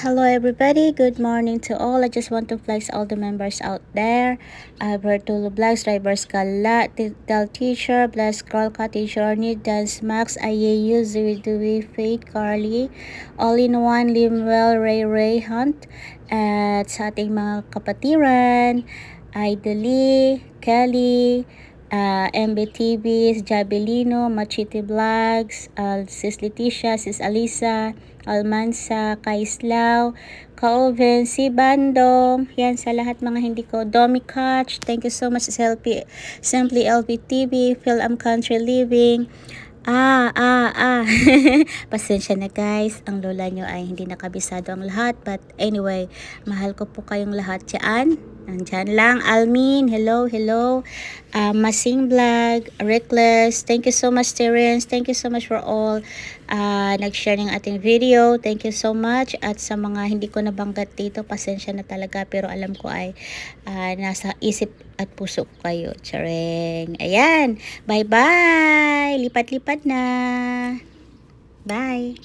Hello everybody, good morning to all. I just want to flex all the members out there. Alberto Vlogs, Drivers Kala, Del Teacher, Bless Girl Ka, Teacher Need, Dance Max, IAU, Dui, Faith, Carly, All in One, Limwell, Ray Ray Hunt, at sa ating mga kapatiran, Idly, Kelly, uh, MBTV, Jabelino, Machete Vlogs, uh, Sis Leticia, Sis Alisa, Almansa, Kaislao, Kaoven, si Bandong, yan sa lahat mga hindi ko, Domi Catch, thank you so much sa LP, Simply LP TV, Phil Am Country Living, Ah, ah, ah. Pasensya na guys, ang lola nyo ay hindi nakabisado ang lahat. But anyway, mahal ko po kayong lahat dyan. Nandyan lang. Almin, hello, hello. Uh, Masing Vlog, Reckless, thank you so much Terence. Thank you so much for all uh, nag-share ng ating video. Thank you so much. At sa mga hindi ko nabanggit dito, pasensya na talaga. Pero alam ko ay uh, nasa isip at puso ko kayo. Tsareng. Ayan. Bye-bye. Lipat-lipat na. Bye.